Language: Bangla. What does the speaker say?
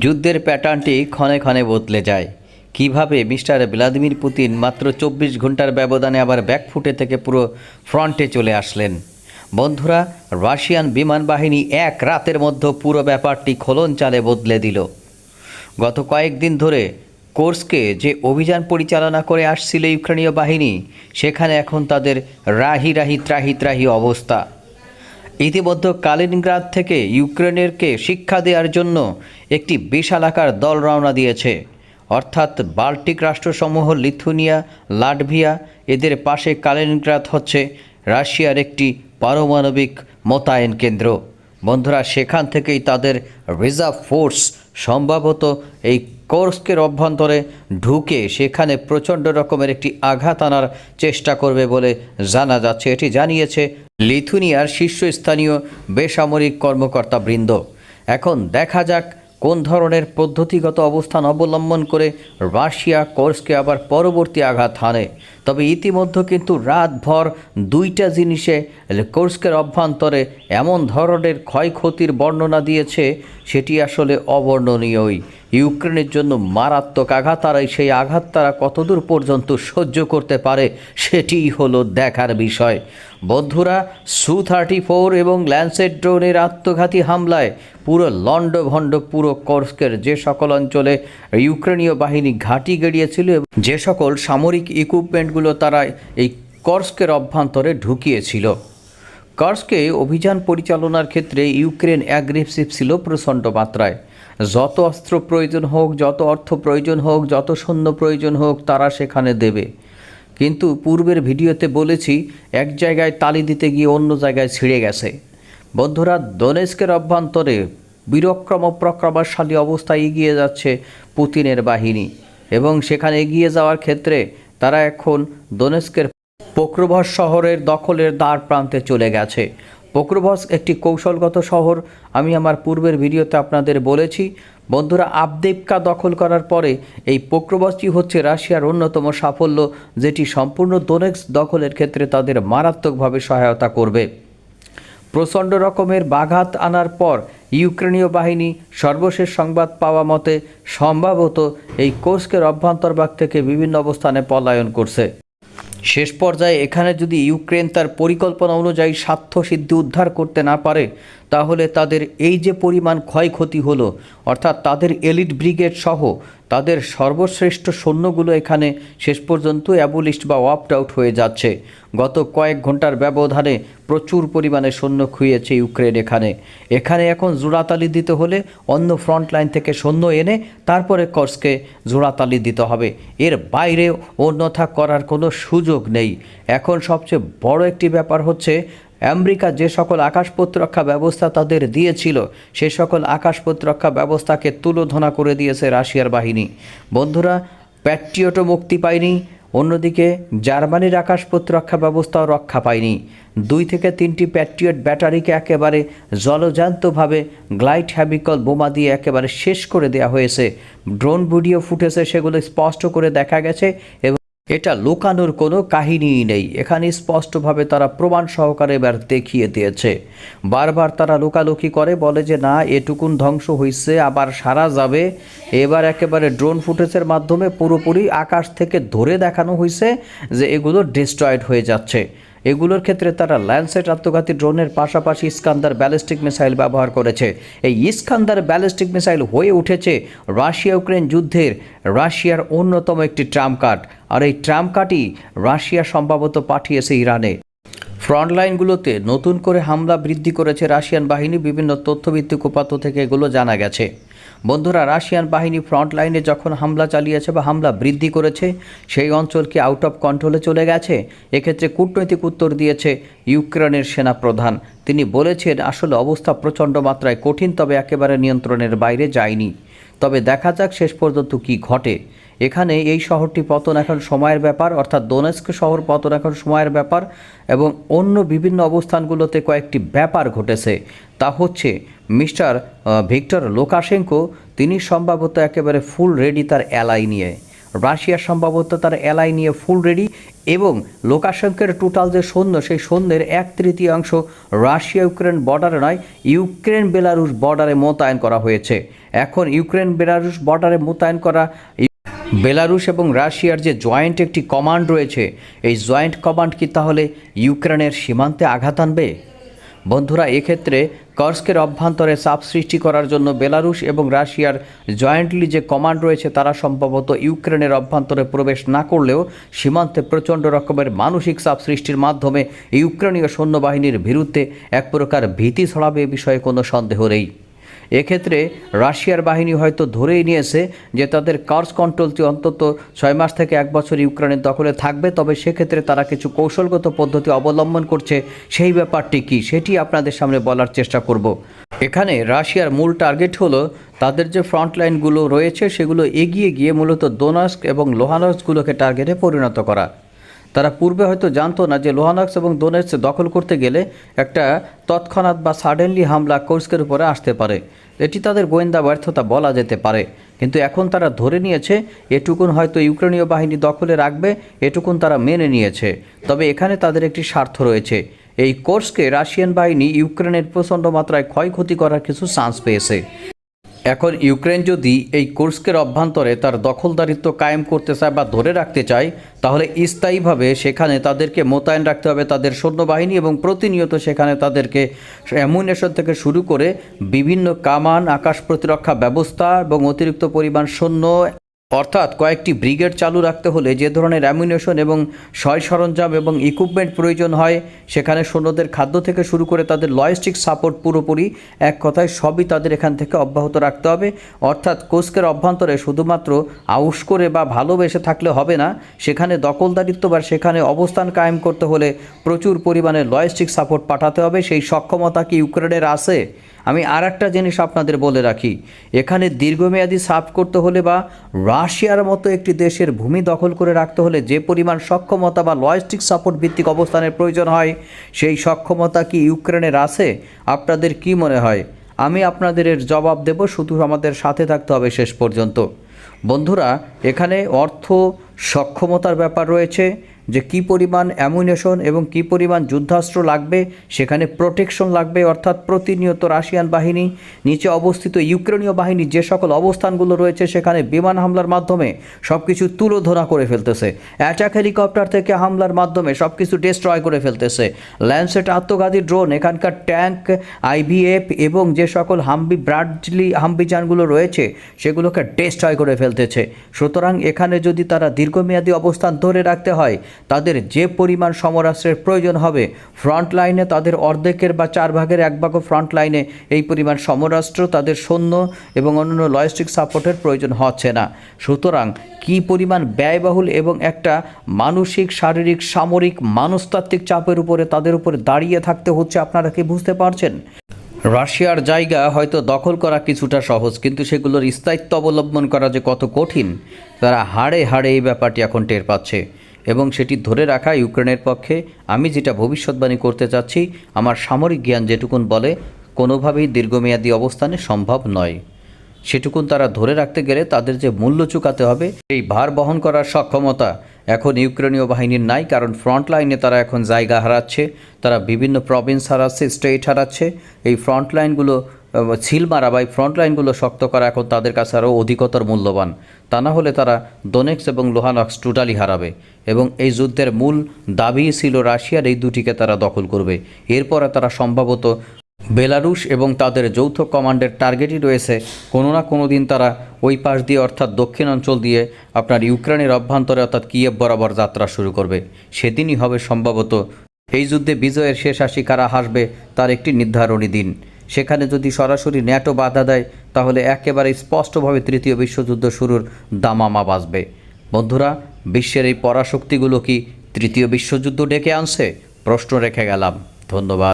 যুদ্ধের প্যাটার্নটি ক্ষণে ক্ষণে বদলে যায়। কীভাবে মিস্টার ভ্লাদিমির পুতিন মাত্র চব্বিশ ঘণ্টার ব্যবধানে আবার ব্যাকফুটে থেকে পুরো ফ্রন্টে চলে আসলেন? বন্ধুরা, রাশিয়ান বিমান বাহিনী এক রাতের মধ্যে পুরো ব্যাপারটি খোলন চালে বদলে দিল। গত কয়েকদিন ধরে কোর্সকে যে অভিযান পরিচালনা করে আসছিল ইউক্রেনীয় বাহিনী, সেখানে এখন তাদের রাহি রাহি ত্রাহি ত্রাহি অবস্থা। ইতিমধ্যে কালিনগ্রাদ থেকে ইউক্রেনেরকে শিক্ষা দেওয়ার জন্য একটি বিশাল আকার দল রওনা দিয়েছে। অর্থাৎ বাল্টিক রাষ্ট্রসমূহ, লিথুনিয়া, লাটভিয়া, এদের পাশে কালিনগ্রাদ হচ্ছে রাশিয়ার একটি পারমাণবিক মোতায়েন কেন্দ্র। বন্ধুরা, সেখান থেকেই তাদের রিজার্ভ ফোর্স সম্ভবত এই কোর্স্কের অভ্যন্তরে ঢুকে সেখানে প্রচণ্ড রকমের একটি আঘাত আনার চেষ্টা করবে বলে জানা যাচ্ছে। এটি জানিয়েছে লিথুনিয়ার শীর্ষস্থানীয় বেসামরিক কর্মকর্তা বৃন্দ এখন দেখা যাক কোন ধরনের পদ্ধতিগত অবস্থান অবলম্বন করে রাশিয়া কোর্সকে আবার পরবর্তী আঘাত হানে? তবে ইতিমধ্যে কিন্তু রাতভর দুইটা জিনিসে কোর্সকের অভ্যন্তরে এমন ধরনের ক্ষয়ক্ষতির বর্ণনা দিয়েছে, সেটি আসলে অবর্ণনীয়ই। ইউক্রেনের জন্য মারাত্মক আঘাত, আর সেই আঘাত তারা কতদূর পর্যন্ত সহ্য করতে পারে, সেটিই হলো দেখার বিষয়। বন্ধুরা সু থার্টি ফোর এবং ল্যান্সেট ড্রোনের আত্মঘাতী হামলায় পুরো লণ্ডভণ্ড পুরো কর্স্কের যে সকল অঞ্চলে ইউক্রেনীয় বাহিনী ঘাঁটি গেড়িয়েছিল যে সকল সামরিক ইকুইপমেন্টগুলো তারা এই কর্স্কের অভ্যন্তরে ঢুকিয়েছিল। কার্সকে অভিযান পরিচালনার ক্ষেত্রে ইউক্রেন অ্যাগ্রেসিভ ছিল প্রচণ্ড মাত্রায়। যত অস্ত্র প্রয়োজন হোক, যত অর্থ প্রয়োজন হোক, যত সৈন্য প্রয়োজন হোক, তারা সেখানে দেবে। কিন্তু পূর্বের ভিডিওতে বলেছি, এক জায়গায় তালি দিতে গিয়ে অন্য জায়গায় ছিঁড়ে গেছে। বন্ধুরা, দনেস্কের অভ্যন্তরে বিরক্রম প্রক্রমশালী অবস্থায় এগিয়ে যাচ্ছে পুতিনের বাহিনী এবং সেখানে এগিয়ে যাওয়ার ক্ষেত্রে তারা এখন দনেস্কের পোক্রোভস শহরের দখলের দ্বার প্রান্তে চলে গেছে। পোক্রোভস একটি কৌশলগত শহর, আমি আমার পূর্বের ভিডিওতে আপনাদের বলেছি বন্ধুরা আবদেবকা দখল করার পরে এই পোক্রোভসটি হচ্ছে রাশিয়ার অন্যতম সাফল্য, যেটি সম্পূর্ণ দোনেক্স দখলের ক্ষেত্রে তাদের মারাত্মকভাবে সহায়তা করবে। প্রচণ্ড রকমের বাঘাত আনার পর ইউক্রেনীয় বাহিনী সর্বশেষ সংবাদ পাওয়া মতে, সম্ভবত এই কোর্সকের অভ্যন্তরভাগ থেকে বিভিন্ন অবস্থানে পলায়ন করছে। শেষ পর্যায়ে এখানে যদি ইউক্রেন তার পরিকল্পনা অনুযায়ী স্বার্থ সিদ্ধি উদ্ধার করতে না পারে, তাহলে তাদের এই যে পরিমাণ ক্ষয়ক্ষতি হলো, অর্থাৎ তাদের এলিট ব্রিগেড সহ তাদের সর্বশ্রেষ্ঠ সৈন্যগুলো এখানে শেষ পর্যন্ত অ্যাবলিস্ট বা ওয়াপড আউট হয়ে যাচ্ছে। গত কয়েক ঘণ্টার ব্যবধানে প্রচুর পরিমাণে সৈন্য খুইয়েছে ইউক্রেন এখানে। এখানে এখন জোড়াতালি দিতে হলে অন্য ফ্রন্ট লাইন থেকে সৈন্য এনে তারপরে কর্সকে জোড়াতালি দিতে হবে। এর বাইরে অন্যথা করার কোনো সুযোগ নেই। এখন সবচেয়ে বড় একটি ব্যাপার হচ্ছে আমেরিকা যে সকল আকাশ প্রতিরক্ষা ব্যবস্থা তাদের দিয়েছিল, সে সকল আকাশ প্রতিরক্ষা ব্যবস্থাকে তুলোধনা করে দিয়েছে রাশিয়ার বাহিনী। বন্ধুরা, প্যাট্রিয়টও মুক্তি পায়নি, অন্যদিকে জার্মানির আকাশ প্রতিরক্ষা ব্যবস্থাও রক্ষা পায়নি। দুই থেকে তিনটি প্যাট্রিয়ট ব্যাটারিকে একেবারে জলজান্তভাবে গ্লাইড হ্যাবিকল বোমা দিয়ে একেবারে শেষ করে দেওয়া হয়েছে। ড্রোন ভিডিও ফুটেছে সেগুলো স্পষ্ট করে দেখা গেছে এবং এটা লুকানোর কোনো কাহিনীই নেই। এখানে স্পষ্টভাবে তারা প্রমাণ সহকারে এবার দেখিয়ে দিয়েছে। বারবার তারা লুকালুকি করে, বলে যে, না, এটুকুন ধ্বংস হয়েছে আবার সারা যাবে। এবার একেবারে ড্রোন ফুটেজের মাধ্যমে পুরোপুরি আকাশ থেকে ধরে দেখানো হয়েছে যে, এগুলো ডিস্ট্রয়েড হয়ে যাচ্ছে। এগুলোর ক্ষেত্রে তারা ল্যান্ডসেট আত্মঘাতী ড্রোনের পাশাপাশি ইস্কান্দার ব্যালিস্টিক মিসাইল ব্যবহার করেছে। এই ইস্কান্দার ব্যালিস্টিক মিসাইল হয়ে উঠেছে রাশিয়া ইউক্রেন যুদ্ধের রাশিয়ার অন্যতম একটি ট্রাম্প কার্ড। আর এই ট্রাম্প কার্ডই রাশিয়া সম্ভবত পাঠিয়েছে ইরানে। ফ্রন্ট লাইনগুলোতে নতুন করে হামলা বৃদ্ধি করেছে রাশিয়ান বাহিনী, বিভিন্ন তথ্যভিত্তিক উপাত্ত থেকে এগুলো জানা গেছে। বন্ধুরা, রাশিয়ান বাহিনী ফ্রন্ট লাইনে যখন হামলা চালিয়েছে বা হামলা বৃদ্ধি করেছে, সেই অঞ্চল কি আউট অফ কন্ট্রোলে চলে গেছে? এক্ষেত্রে কূটনৈতিক উত্তর দিয়েছে ইউক্রেনের সেনাপ্রধান তিনি বলেছেন, আসলে অবস্থা প্রচণ্ড মাত্রায় কঠিন, তবে একেবারে নিয়ন্ত্রণের বাইরে যায়নি। তবে দেখা যাক শেষ পর্যন্ত কি ঘটে। এখানে এই শহরটি পতন এখন সময়ের ব্যাপার, অর্থাৎ দোনেস্ক শহর পতন এখন সময়ের ব্যাপার এবং অন্য বিভিন্ন অবস্থানগুলোতে কয়েকটি ব্যাপার ঘটেছে। তা হচ্ছে, মিস্টার ভিক্টর লোকাশেঙ্কো, তিনি সম্ভবত একেবারে ফুল রেডি তার অ্যালাই নিয়ে। রাশিয়া সম্ভবত তার এলাই নিয়ে ফুল রেডি এবং লোকাশঙ্কের টোটাল যে সৈন্য, সেই সৈন্যের এক তৃতীয়াংশ রাশিয়া ইউক্রেন বর্ডারে নয় ইউক্রেন বেলারুশ বর্ডারে মোতায়েন করা হয়েছে। এখন ইউক্রেন বেলারুশ বর্ডারে মোতায়েন করা বেলারুশ এবং রাশিয়ার যে জয়েন্ট একটি কমান্ড রয়েছে, এই জয়েন্ট কমান্ড কি তাহলে ইউক্রেনের সীমান্তে আঘাত আনবে? বন্ধুরা, এক্ষেত্রে কর্স্কের অভ্যন্তরে চাপ সৃষ্টি করার জন্য বেলারুশ এবং রাশিয়ার জয়েন্টলি যে কমান্ড রয়েছে, তারা সম্ভবত ইউক্রেনের অভ্যন্তরে প্রবেশ না করলেও সীমান্তে প্রচণ্ড রকমের মানসিক চাপ সৃষ্টির মাধ্যমে ইউক্রেনীয় সৈন্যবাহিনীর বিরুদ্ধে এক প্রকার ভীতি ছড়াবে এ বিষয়ে কোনো সন্দেহ নেই। এক্ষেত্রে রাশিয়ার বাহিনী হয়তো ধরেই নিয়েছে যে তাদের কার্স কন্ট্রোলটি অন্তত ছয় মাস থেকে এক বছর ইউক্রেনের দখলে থাকবে, তবে সেক্ষেত্রে তারা কিছু কৌশলগত পদ্ধতি অবলম্বন করছে। সেই ব্যাপারটি কি, সেটি আপনাদের সামনে বলার চেষ্টা করব। এখানে রাশিয়ার মূল টার্গেট হলো তাদের যে ফ্রন্ট লাইনগুলো রয়েছে, সেগুলো এগিয়ে গিয়ে মূলত দোনাস্ক এবং লোহানস্কগুলোকে টার্গেটে পরিণত করা। তারা পূর্বে হয়তো জানতো না যে লোহানক্স এবং দোনেটস দখল করতে গেলে একটা তৎক্ষণাৎ বা সাডেনলি হামলা কোর্সকের উপরে আসতে পারে। এটি তাদের গোয়েন্দা ব্যর্থতা বলা যেতে পারে। কিন্তু এখন তারা ধরে নিয়েছে, এটুকুন হয়তো ইউক্রেনীয় বাহিনী দখলে রাখবে, এটুকুন তারা মেনে নিয়েছে। তবে এখানে তাদের একটি স্বার্থ রয়েছে। এই কোর্সকে রাশিয়ান বাহিনী ইউক্রেনের প্রচণ্ড মাত্রায় ক্ষয়ক্ষতি করার কিছু চান্স পেয়েছে। এখন ইউক্রেন যদি এই কোর্সকের অভ্যন্তরে তার দখলদারিত্ব কায়েম করতে চায় বা ধরে রাখতে চায়, তাহলে স্থায়ীভাবে সেখানে তাদেরকে মোতায়েন রাখতে হবে তাদের সৈন্যবাহিনী এবং প্রতিনিয়ত সেখানে তাদেরকে অ্যামুনেশন থেকে শুরু করে বিভিন্ন কামান, আকাশ প্রতিরক্ষা ব্যবস্থা এবং অতিরিক্ত পরিমাণ সৈন্য অর্থাৎ কয়েকটি ব্রিগেড চালু রাখতে হলে যে ধরনের অ্যামিনেশন এবং সয় সরঞ্জাম এবং ইকুইপমেন্ট প্রয়োজন হয়, সেখানে সৈন্যদের খাদ্য থেকে শুরু করে তাদের লজিস্টিক সাপোর্ট পুরোপুরি এক কথায় সবই তাদের এখান থেকে অব্যাহত রাখতে হবে। অর্থাৎ কোস্কের অভ্যন্তরে শুধুমাত্র আউস করে বা ভালোবেসে থাকলে হবে না, সেখানে দখলদারিত্ব বা সেখানে অবস্থান কায়েম করতে হলে প্রচুর পরিমাণে লজিস্টিক সাপোর্ট পাঠাতে হবে। সেই সক্ষমতা কি ইউক্রেনের আছে? আমি আর একটা জিনিস আপনাদের বলে রাখি, এখানে দীর্ঘমেয়াদী সার্ভ করতে হলে বা রাশিয়ার মতো একটি দেশের ভূমি দখল করে রাখতে হলে যে পরিমাণ সক্ষমতা বা লজিস্টিক সাপোর্ট ভিত্তিক অবস্থানের প্রয়োজন হয়, সেই সক্ষমতা কি ইউক্রেনের আছে? আপনাদের কি মনে হয়? আমি আপনাদের এর জবাব দেব, শুধু আমাদের সাথে থাকতে হবে শেষ পর্যন্ত। বন্ধুরা, এখানে অর্থ সক্ষমতার ব্যাপার রয়েছে যে কি পরিমাণ অ্যামুনেশন এবং কি পরিমাণ যুদ্ধাস্ত্র লাগবে, সেখানে প্রোটেকশন লাগবে, অর্থাৎ প্রতিনিয়ত রাশিয়ান বাহিনী, নিচে অবস্থিত ইউক্রেনীয় বাহিনী যে সকল অবস্থানগুলো রয়েছে, সেখানে বিমান হামলার মাধ্যমে সব কিছু তুলোধনা করে ফেলতেছে। অ্যাটাক হেলিকপ্টার থেকে হামলার মাধ্যমে সব কিছু ডিস্ট্রয় করে ফেলতেছে। ল্যান্ডসেট আত্মঘাতী ড্রোন এখানকার ট্যাঙ্ক আইভিএফ এবং যে সকল হাম্বি ব্রাডলি হাম্বিজানগুলো রয়েছে, সেগুলোকে ডিস্ট্রয় করে ফেলতেছে। সুতরাং এখানে যদি তারা দীর্ঘমেয়াদী অবস্থান ধরে রাখতে হয় তাদের যে পরিমাণ সমরাস্ত্রের প্রয়োজন হবে ফ্রন্ট লাইনে তাদের অর্ধেকের বা চার ভাগের এক ভাগ ফ্রন্ট লাইনে এই পরিমাণ সমরাস্ত্র, তাদের সৈন্য এবং অন্যান্য লজিস্টিক সাপোর্টের প্রয়োজন হচ্ছে না। সুতরাং কি পরিমাণ ব্যয়বহুল এবং একটা মানসিক, শারীরিক, সামরিক, মানসতাত্ত্বিক চাপের উপরে তাদের উপরে দাঁড়িয়ে থাকতে হচ্ছে আপনারা কি বুঝতে পারছেন? রাশিয়ার জায়গা হয়তো দখল করা কিছুটা সহজ, কিন্তু সেগুলোর স্থায়িত্ব অবলম্বন করা যে কত কঠিন, তারা হাড়ে হাড়ে এই ব্যাপারটি এখন টের পাচ্ছে। এবং সেটি ধরে রাখা ইউক্রেনের পক্ষে, আমি যেটা ভবিষ্যৎবাণী করতে চাচ্ছি, আমার সামরিক জ্ঞান যেটুকুন বলে, কোনোভাবেই দীর্ঘমেয়াদী অবস্থানে সম্ভব নয়। সেটুকুন তারা ধরে রাখতে গেলে তাদের যে মূল্য চুকাতে হবে এই ভার বহন করার সক্ষমতা এখন ইউক্রেনীয় বাহিনীর নাই, কারণ ফ্রন্ট লাইনে তারা এখন জায়গা হারাচ্ছে, তারা বিভিন্ন প্রভিন্স হারাচ্ছে, স্টেট হারাচ্ছে। এই ফ্রন্ট লাইনগুলো ছিল মারা বা এই ফ্রন্ট লাইনগুলো শক্ত করা এখন তাদের কাছে আরও অধিকতর মূল্যবান। তা না হলে তারা দোনেক্স এবং লোহানক্স টোটালি হারাবে এবং এই যুদ্ধের মূল দাবি ছিল রাশিয়ার এই দুটিকে তারা দখল করবে। এরপরে তারা সম্ভবত বেলারুশ এবং তাদের যৌথ কমান্ডের টার্গেটই রয়েছে। কোনো না কোনো দিন তারা ওই পাশ দিয়ে অর্থাৎ দক্ষিণ অঞ্চল দিয়ে আপনার ইউক্রেনের অভ্যন্তরে অর্থাৎ কিয়েভ বরাবর যাত্রা শুরু করবে। সেদিনই হবে সম্ভবত এই যুদ্ধে বিজয়ের শেষ হাসি কারা হাসবে তার একটি নির্ধারণী দিন। সেখানে যদি সরাসরি ন্যাটো বাধা দেয়, তাহলে একেবারে স্পষ্টভাবে তৃতীয় বিশ্বযুদ্ধ শুরুর দামামা বাজবে। বন্ধুরা, বিশ্বের এই পরাশক্তিগুলো কি তৃতীয় বিশ্বযুদ্ধ ডেকে আনছে? প্রশ্ন রেখে গেলাম। ধন্যবাদ।